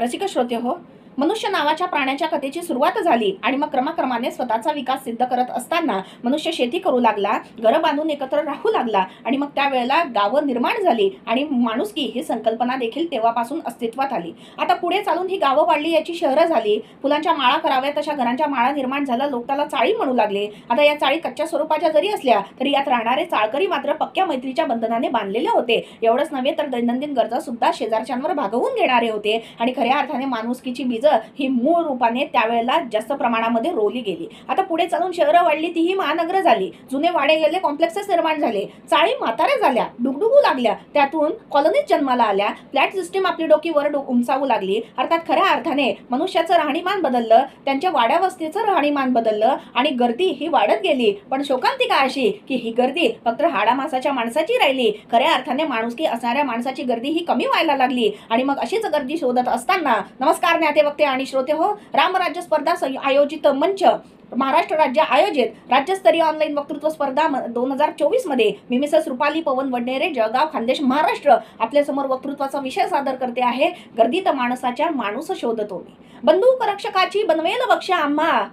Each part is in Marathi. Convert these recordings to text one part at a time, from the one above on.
रसिक श्रोते हो मनुष्य नावाच्या प्राण्याच्या कथेची सुरुवात झाली आणि मग क्रमाक्रमाने स्वतःचा विकास सिद्ध करत असताना मनुष्य शेती करू लागला घरं बांधून एकत्र राहू लागला आणि मग त्यावेळेला गावं निर्माण झाली आणि माणुसकी ही संकल्पना देखील तेव्हापासून अस्तित्वात आली. आता पुढे चालून ही गावं वाढली याची शहरं झाली फुलांच्या माळा कराव्यात तशा घरांच्या माळा निर्माण झाल्या लोक त्याला चाळी म्हणू लागले. आता या चाळी कच्च्या स्वरूपाच्या जरी असल्या तरी यात राहणारे चाळकरी मात्र पक्क्या मैत्रीच्या बंधनाने बांधलेले होते. एवढंच नव्हे तर दैनंदिन गरजा सुद्धा शेजारच्यांवर भागवून घेणारे होते आणि खऱ्या अर्थाने माणुसकीची बीज ही मूळ रूपाने त्यावेळेला जास्त प्रमाणामध्ये रोवली गेली. आता पुढे चालून शहरं वाढली तीही महानगर झाली. जुने वाडे गेले कॉम्प्लेक्सेस निर्माण झाले. चाळी म्हाताऱ्या झाल्या डुगडुगू लागल्या. त्यातून कॉलनीज जन्माला आल्या. फ्लॅट सिस्टीम आपली डोकी वर उंचावू लागली. अर्थात खऱ्या अर्थाने मनुष्याचं राहणीमान बदललं त्यांच्या वाड्या वस्तीचं राहणीमान बदललं आणि गर्दी ही वाढत गेली. पण शोकांतिका अशी? की ही गर्दी फक्त हाडामासाच्या माणसाची राहिली. खऱ्या अर्थाने माणुसकी असणाऱ्या माणसाची गर्दी ही कमी व्हायला लागली. आणि मग अशीच गर्दी शोधत असताना नमस्कार ज्ञाते वक्ते आणि श्रोते हो रामराज्य स्पर्धा आयोजित मंच महाराष्ट्र राज्य आयोजित राज्यस्तरीय ऑनलाईन वक्तृत्व स्पर्धा दोन हजार चोवीसमध्ये मी मिसेस रुपाली पवन वडनेरे जळगाव खानदेश महाराष्ट्र आपल्यासमोर वक्तृत्वाचा विषय सादर करते आहे. गर्दीत माणसाच्या माणूस शोधतो मी. बंदूक रक्षकाची बनवेल बक्षा आम्हा.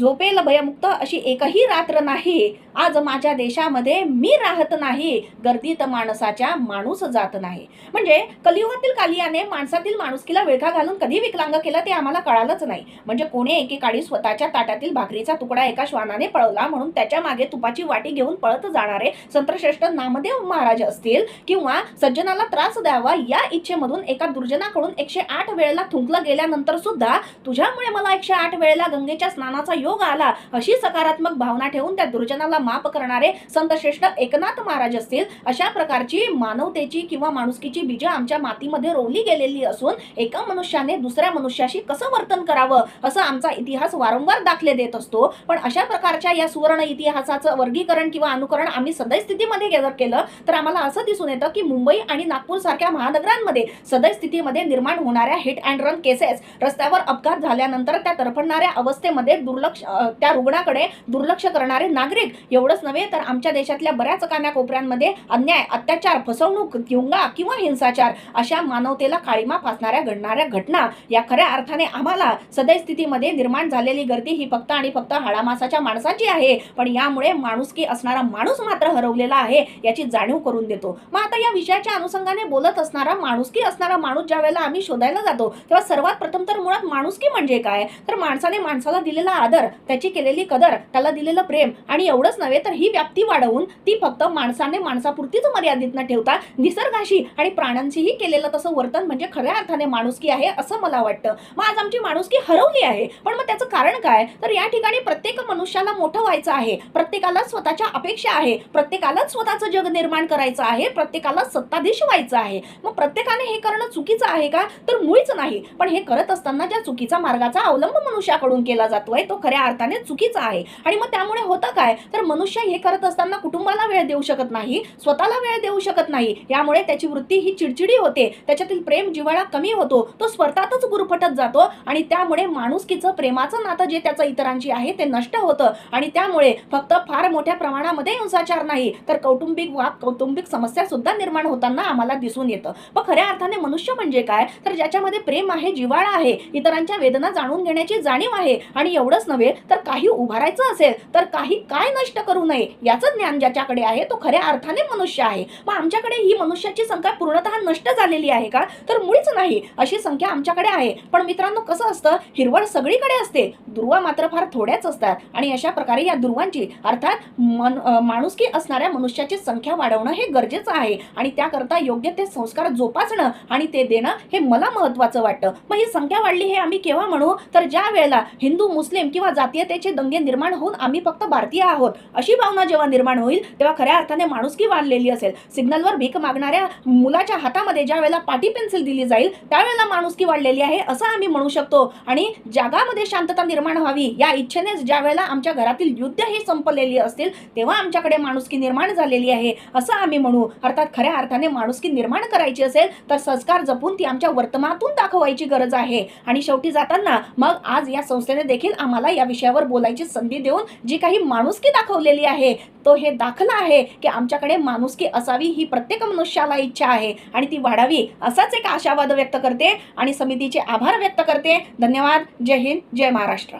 झोपेल भयमुक्त अशी एकही रात्र नाही. आज माझ्या देशामध्ये मी राहत नाही गर्दीत माणसाच्या माणूस जात नाही. म्हणजे कलियुगातील कालियाने माणसातील माणुसकीला विळखा घालून कधी विकलांग केलं ते आम्हाला कळालंच नाही. म्हणजे कोणी एकेकाळी स्वतःच्या ताटातील भाकरीचा तुकडा एका श्वानाने पळवला म्हणून त्याच्यामागे तुपाची वाटी घेऊन पळत जाणारे संतश्रेष्ठ नामदेव महाराज असतील किंवा सज्जनाला त्रास द्यावा या इच्छेमधून एका दुर्जनाकडून एकशे आठ वेळेला थुंकलं गेल्यानंतर सुद्धा तुझ्यामुळे मला एकशे आठ वेळेला गंगेच्या स्नानाचा योग आला अशी सकारात्मक भावना ठेवून त्या दुर्जनाला माप करणारे संत श्रेष्ठ एकनाथ महाराज असतील अशा प्रकारची मानवतेची किंवा माणुसकीची बीज आमच्या मातीमध्ये रोवली गेलेली असून एका मनुष्याने दुसऱ्या मनुष्याशी कसं वर्तन करावं असं आमचा इतिहास वारंवार दाखले देत असतो. पण अशा प्रकारच्या या सुवर्ण इतिहासाचं वर्गीकरण किंवा अनुकरण आम्ही सदैव स्थितीमध्ये जर केलं तर आम्हाला असं दिसून येतं की मुंबई आणि नागपूर सारख्या महानगरांमध्ये सदैव स्थितीमध्ये निर्माण होणाऱ्या हिट अँड रन केसेस रस्त्यावर अपघात झाल्यानंतर त्या तरफडणाऱ्या अवस्थेमध्ये दुर्लक्ष त्या रुग्णाकडे दुर्लक्ष करणारे नागरिक एवढंच नव्हे तर आमच्या देशातल्या बऱ्याच कान्याकोपऱ्यांमध्ये अन्याय अत्याचार फसवणूक किंवा किंवा हिंसाचार अशा मानवतेला काळीमा फासणाऱ्या घडणाऱ्या घटना या खऱ्या अर्थाने आम्हाला सदैस्थितीमध्ये निर्माण झालेली गर्दी ही फक्त आणि फक्त हाडामासाच्या माणसाची आहे. पण यामुळे माणुसकी असणारा माणूस मात्र हरवलेला आहे याची जाणीव करून देतो. मग आता या विषयाच्या अनुषंगाने बोलत असणारा माणुसकी असणारा माणूस ज्या वेळेला आम्ही शोधायला जातो तेव्हा सर्वात प्रथम तर मुळात माणुसकी म्हणजे काय? तर माणसाने माणसाला दिलेला आदर त्याची केलेली कदर त्याला दिलेलं प्रेम आणि एवढंच नव्हे तर ही व्याप्ती वाढवून ती फक्त माणसाने माणसापुरतीच मर्यादित न ठेवता निसर्गाशी आणि प्राण्यांशीही केलेलं तसं वर्तन म्हणजे खऱ्या अर्थाने माणुसकी आहे असं मला वाटतं. मग आज आमची माणुसकी हरवली आहे. पण मग त्याचं कारण काय? तर या ठिकाणी प्रत्येक मनुष्याला मोठं व्हायचं आहे. प्रत्येकाला स्वतःच्या अपेक्षा आहे. प्रत्येकालाच स्वतःचं जग निर्माण करायचं आहे. प्रत्येकाला सत्ताधीश व्हायचं आहे. मग प्रत्येकाने हे करणं चुकीचं आहे का? तर मुळीच नाही. पण हे करत असताना ज्या चुकीचा मार्गाचा अवलंब मनुष्याकडून केला जातोय तो खऱ्या अर्थाने चुकीचा आहे. आणि मग त्यामुळे होतं काय? तर मनुष्य हे करत असताना कुटुंबाला वेळ देऊ शकत नाही स्वतःला वेळ देऊ शकत नाही. यामुळे त्याची वृत्ती ही चिडचिडी होते. त्याच्यातील प्रेम जिव्हाळा कमी होतो तो स्वतःतच गुरफटत जातो आणि त्यामुळे माणुसकीचं प्रेमाचं नातं जे त्याचं इतरांशी आहे ते नष्ट होतं. आणि त्यामुळे फक्त फार मोठ्या प्रमाणामध्ये हिंसाचार नाही तर कौटुंबिक वाद कौटुंबिक समस्या सुद्धा निर्माण होताना आम्हाला दिसून येतं. पण खऱ्या अर्थाने मनुष्य म्हणजे काय? तर ज्याच्यामध्ये प्रेम आहे जिव्हाळा आहे इतरांच्या वेदना जाणून घेण्याची जाणीव आहे. आणि एवढंच नव्हे तर काही उभारायचं असेल तर काही काय नष्ट करू नये. याचं ज्ञान ज्याच्याकडे आहे तो खऱ्या अर्थाने मनुष्य आहे. मग आमच्याकडे ही मनुष्याची संख्या पूर्णतः नष्ट झालेली आहे का? तर मुळीच नाही. अशी संख्या आमच्याकडे आहे. पण मित्रांनो कसं असतं? हिरवळ सगळीकडे असते. दुर्वा मात्र फार थोड्याच असतात. आणि अशा प्रकारे या दुर्वांची अर्थात मन माणुसकी असणाऱ्या मनुष्याची संख्या वाढवणं हे गरजेचं आहे. आणि त्याकरता योग्य ते संस्कार जोपासणं आणि ते देणं हे मला महत्वाचं वाटतं. मग ही संख्या वाढली हे आम्ही केव्हा म्हणू? तर ज्या वेळेला हिंदू मुस्लिम किंवा जातीयतेचे दंगे निर्माण होऊन आम्ही फक्त भारतीय आहोत. अशी भावना जेव्हा निर्माण होईल तेव्हा खऱ्या अर्थाने माणुसकी वाढलेली असेल. सिग्नलवर भीक मागणाऱ्या मुलाच्या हातामध्ये ज्या वेळेला पाटी पेन्सिल दिली जाईल त्यावेळेला माणुसकी वाढलेली आहे असं आम्ही म्हणू शकतो. आणि जगामध्ये शांतता निर्माण व्हावी या इच्छेनेच ज्या वेळेला आमच्या घरातील युद्ध ही संपलेली असतील तेव्हा आमच्याकडे माणुसकी निर्माण झालेली आहे असं आम्ही म्हणू. अर्थात खऱ्या अर्थाने माणुसकी निर्माण करायची असेल तर संस्कार जपून ती आमच्या वर्तमानातून दाखवायची गरज आहे. आणि शेवटी जाताना मग आज या संस्थेने देखील आम्हाला या विषयावर बोलायची संधी देऊन जी काही माणुसकी दाखव दाखवलेली आहे. तो हे दाखला आहे की आमच्याकडे माणुसकी असावी ही प्रत्येक मनुष्याला इच्छा आहे. आणि ती वाढावी असाच एक आशावाद व्यक्त करते आणि समितीचे आभार व्यक्त करते. धन्यवाद. जय हिंद. जय महाराष्ट्र.